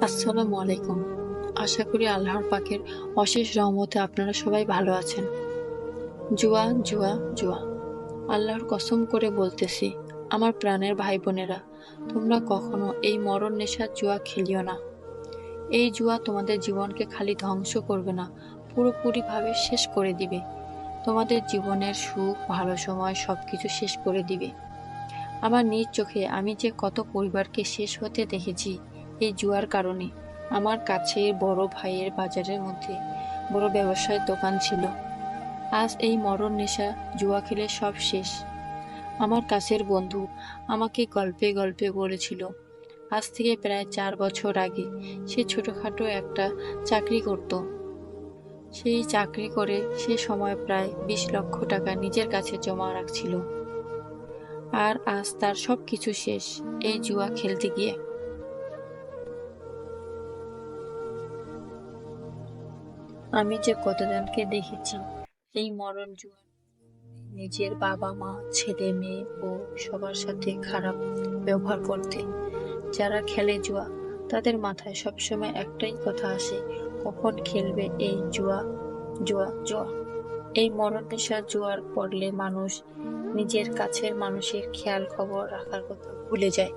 আসসালামু আলাইকুম। আশা করি আল্লাহর পাকের অশেষ রহমতে আপনারা সবাই ভালো আছেন। জুয়া জুয়া জুয়া। আল্লাহর কসম করে বলতেছি, আমার প্রাণের ভাই বোনেরা তোমরা কখনো এই মরণ নেশার জুয়া খেলিও না। এই জুয়া তোমাদের জীবনকে খালি ধ্বংস করবে না, পুরোপুরিভাবে শেষ করে দিবে। তোমাদের জীবনের সুখ, ভালো সময় সব কিছু শেষ করে দিবে। আমার নিজ চোখে আমি যে কত পরিবারকে শেষ হতে দেখেছি এই জুয়ার কারণে। আমার কাছে বড় ভাইয়ের বাজারের মধ্যে বড় ব্যবসায়ের দোকান ছিল। আজ এই মরণ নেশা জুয়া খেলে সব শেষ। আমার কাছের বন্ধু আমাকে গল্পে গল্পে বলেছিল, আজ থেকে প্রায় চার বছর আগে সে ছোটোখাটো একটা চাকরি করত। সেই চাকরি করে সে সময় প্রায় বিশ লক্ষ টাকা নিজের কাছে জমা রাখছিল। আর আজ তার সব কিছু শেষ এই জুয়া খেলতে গিয়ে। আমি যে কতজনকে দেখেছি, এই মরণ জুয়া নিজের বাবা মা ছেলে, মেয়ে ও সবার সাথে খারাপ ব্যবহার করতে। যারা খেলে জুয়া, তাদের মাথায় সবসময় একটাই কথা আসে, কখন খেলবে এই জুয়া জুয়া জুয়া? এই মরণ নেশা জুয়ার পড়লে মানুষ নিজের কাছের মানুষের খেয়াল খবর রাখার কথা ভুলে যায়।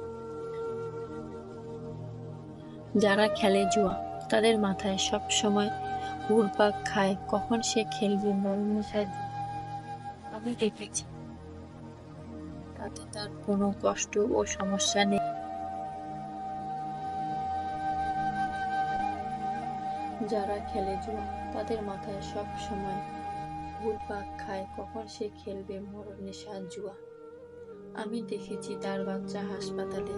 যারা খেলে জুয়া, তাদের মাথায় সব সময় ঘুরপাক খায় কখন সে খেলবে মরণ নেশার আমি দেখেছি। তাতে তার কোনো কষ্ট ও সমস্যা নেই। যারা খেলে জুয়া তাদের মাথায় সব সময় ঘুরপাক খায় কখন সে খেলবে মরণ নেশার জুয়া। আমি দেখেছি তার বাচ্চা হাসপাতালে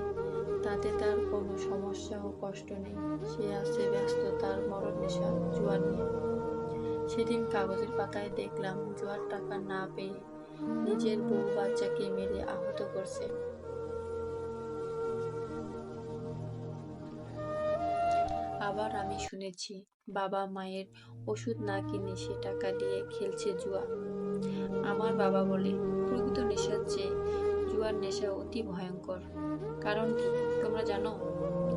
তাতে তার কোনো সমস্যা ও কষ্ট নেই। সে আছে ব্যস্ত, তার মরণ নেশা জুয়া নিয়ে। সেদিন কাগজের পাতায় দেখলাম জুয়ার টাকা না পেয়ে নিজের বউ বাচ্চাকে মেরে আহত করছে। আবার আমি শুনেছি, বাবা মায়ের ওষুধ না কিনে সে টাকা দিয়ে খেলছে জুয়া আমার বাবা বলে, প্রকৃত নেশার চেয়ে জুয়ার নেশা অতি ভয়ঙ্কর। কারণ কি? তোমরা জানো?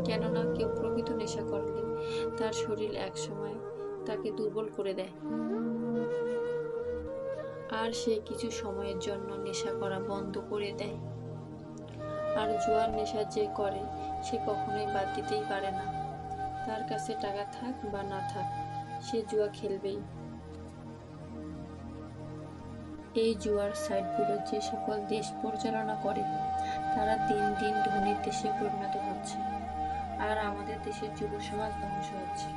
কেননা কেউ প্রকৃত নেশা করলে তার শরীর একসময় তাকে দুর্বল করে দেয়। আর সে কিছু সময়ের জন্য নেশা করা বন্ধ করে দেয়। আর জুয়ার নেশা যে করে, সে কখনোই বাদ দিতেই পারে না। তার কাছে টাকা থাক বা না থাক, সে জুয়া খেলবেই। এই জুয়ার সাইটগুলো যে সকল দেশ পরিচালনা করে, তারা দিন দিন ধনীর দেশে পরিণত হচ্ছে আর আমাদের দেশের যুব সমাজ ধ্বংস হচ্ছে।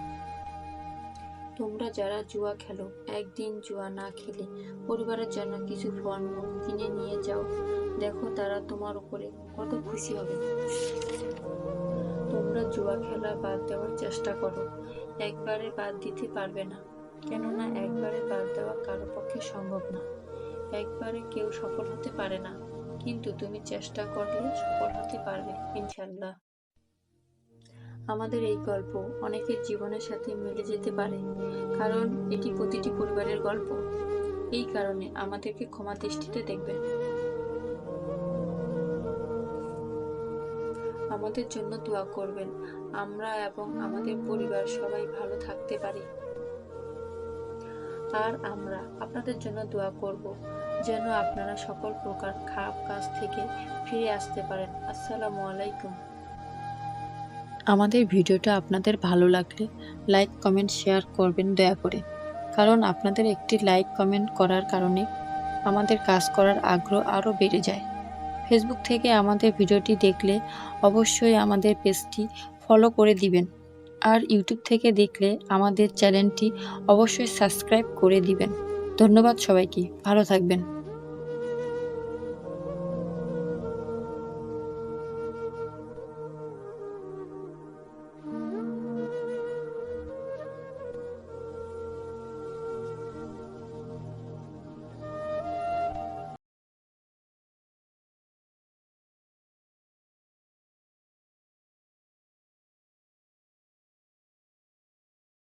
তোমরা যারা জুয়া খেলো, একদিন জুয়া না খেলে পরিবারের জন্য কিছু ফলমূল কিনে নিয়ে যাও। দেখো তারা তোমার উপরে কত খুশি হবে। তোমরা জুয়া খেলা বাদ দেওয়ার চেষ্টা করো। একবারে বাদ দিতে পারবে না। কেননা একবারে বাদ দেওয়া কারও পক্ষে সম্ভব না। একবারে কেউ সফল হতে পারে না। কিন্তু তুমি চেষ্টা করলে সফল হতে পারবে ইনশাল্লাহ আমাদের এই গল্প অনেকের জীবনের সাথে মিলে যেতে পারে, কারণ এটি প্রতিটি পরিবারের গল্প। এই কারণে আমাদেরকে ক্ষমা দৃষ্টিতে দেখবেন। আমাদের জন্য দোয়া করবেন। আমরা এবং আমাদের পরিবার সবাই ভালো থাকতে পারি। আর আমরা আপনাদের জন্য দোয়া করব, যেন আপনারা সকল প্রকার খারাপ কাজ থেকে ফিরে আসতে পারেন। আসসালামু আলাইকুম। আমাদের ভিডিওটা আপনাদের ভালো লাগলে লাইক, কমেন্ট, শেয়ার করবেন দয়া করে। কারণ আপনাদের একটি লাইক, কমেন্ট করার কারণে আমাদের কাজ করার আগ্রহ আরও বেড়ে যায়। ফেসবুক থেকে আমাদের ভিডিওটি দেখলে অবশ্যই আমাদের পেজটি ফলো করে দিবেন। আর ইউটিউব থেকে দেখলে আমাদের চ্যানেলটি অবশ্যই সাবস্ক্রাইব করে দিবেন। ধন্যবাদ সবাইকে। ভালো থাকবেন।